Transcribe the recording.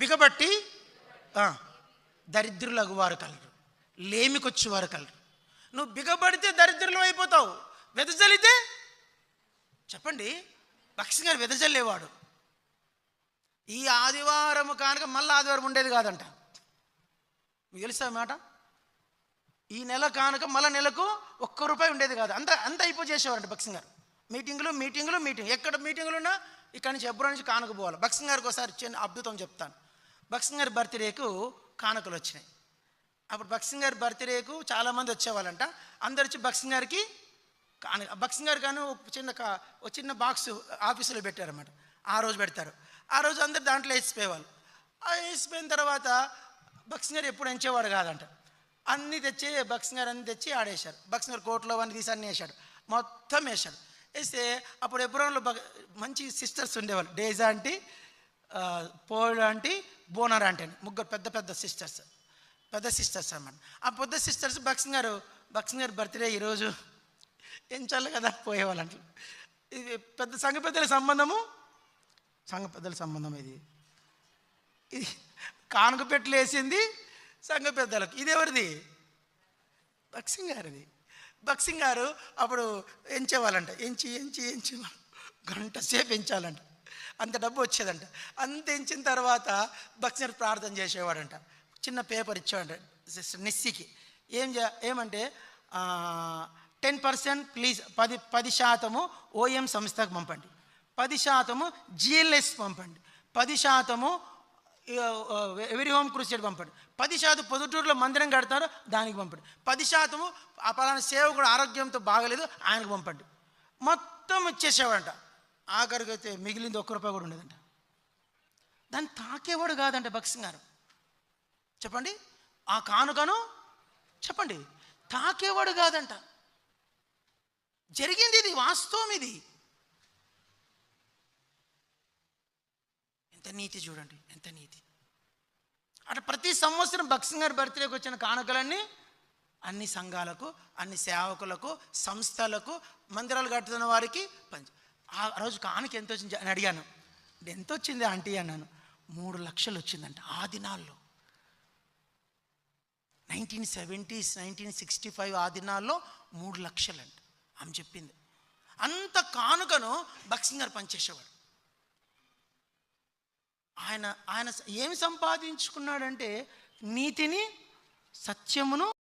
బిగబట్టి దరిద్రులకు వారు కలరు. లేమికొచ్చి వారు కలరు. నువ్వు బిగబడితే దరిద్రులు అయిపోతావు. వెదజల్లితే? చెప్పండి భక్సింగ్ గారు వెదజల్లేవాడు. ఈ ఆదివారం కానుక మళ్ళీ ఆదివారం ఉండేది కాదంట. మీకు తెలుసా మాట? ఈ నెల కానుక మళ్ళీ నెలకు ఒక్క రూపాయి ఉండేది కాదు. అంత అంత అయిపో చేసేవారంట భక్సింగ్ గారు. మీటింగులు మీటింగులు మీటింగ్. ఎక్కడ మీటింగులు ఉన్నా ఇక్కడ నుంచి ఎప్పుడు నుంచి కానుక పోవాలి. గారికి ఒకసారి చిన్న అద్భుతం చెప్తాను. భక్సింగ్ గారి బర్త్డేకు కానుకలు వచ్చినాయి. అప్పుడు బక్సింగ్ గారి బర్త్డేకు చాలామంది వచ్చేవాళ్ళంట. అందరు వచ్చి భక్సింగ్ గారికి కాను బక్సింగ్ గారు కానీ ఒక చిన్న కా ఒక చిన్న బాక్స్ ఆఫీసులో పెట్టారన్నమాట. ఆ రోజు పెడతారు. ఆ రోజు అందరు దాంట్లో వేసిపోయేవాళ్ళు. ఆ వేసిపోయిన తర్వాత భక్సింగ్ గారు ఎప్పుడు ఎంచేవాడు కాదంట. అన్నీ తెచ్చి భక్సింగ్ గారు అన్ని తెచ్చి ఆడేశారు. భక్సింగ్ గారు కోట్లో అన్ని తీసి అన్నీ వేశాడు. మొత్తం వేశాడు. వేస్తే అప్పుడు ఎబ్రోన్లో మంచి సిస్టర్స్ ఉండేవాళ్ళు. డేజా ఆంటీ పోల్ ఆంటీ బోనర్ అంటే ముగ్గురు పెద్ద పెద్ద సిస్టర్స్ పెద్ద సిస్టర్స్ అన్నమాట. ఆ పెద్ద సిస్టర్స్ భక్సింగ్ గారు భక్సింగ్ గారు బర్త్డే ఈరోజు ఎంచాలి కదా పోయేవాళ్ళంట ఇది పెద్ద సంఘ పెద్దల సంబంధము? సంఘ పెద్దల సంబంధం ఇది. ఇది కానుక పెట్లు వేసింది సంఘ పెద్దలకు. ఇది ఎవరిది? భక్సింగ్ గారిది. భక్సింగ్ గారు అప్పుడు ఎంచేవాళ్ళంట. ఎంచి ఎంచి ఎంచి. గంట సేపు ఎంచాలంట. అంత డబ్బు వచ్చేదంట. అంత ఎంచిన తర్వాత భక్తిని ప్రార్థన చేసేవాడంట. చిన్న పేపర్ ఇచ్చేవాడంట నిస్సికి. ఏం చే ఏమంటే టెన్ పర్సెంట్ ప్లీజ్ పది పది శాతము ఓఎం సంస్థకు పంపండి. పది శాతము జిఎల్ఎస్ పంపండి. పది శాతము ఎవరి హోమ్ కృషి పంపండి. పది శాతం పొద్దుటూరులో మందిరం కడతారు దానికి పంపండి. పది శాతము ఆ పలానా సేవకుడు ఆరోగ్యంతో బాగలేదు ఆయనకు పంపండి. మొత్తం ఇచ్చేసేవాడంట. ఆఖరికి అయితే మిగిలింది ఒక్క రూపాయి కూడా ఉండేదంట. దాన్ని తాకేవాడు కాదంట భక్సింగ్ గారు. చెప్పండి? ఆ కానుకను చెప్పండి. తాకేవాడు కాదంట. జరిగింది ఇది వాస్తవం ఇది. ఎంత నీతి చూడండి ఎంత నీతి. అటు ప్రతి సంవత్సరం భక్సింగ్ గారి బర్త్డేకి వచ్చిన కానుకలన్నీ అన్ని సంఘాలకు అన్ని సేవకులకు సంస్థలకు మందిరాలు కట్టుతున్న వారికి పంచ ఆ రోజు కానుక ఎంత వచ్చింది అని అడిగాను. ఎంత వచ్చింది ఆంటీ? అన్నాను. మూడు లక్షలు వచ్చిందంట ఆ దినాల్లో. Nineteen seventies nineteen sixty five ఆ దినాల్లో మూడు లక్షలంట ఆమె చెప్పింది. అంత కానుకను బక్సింగర్ పనిచేసేవాడు. ఆయన ఆయన ఏమి సంపాదించుకున్నాడంటే నీతిని సత్యమును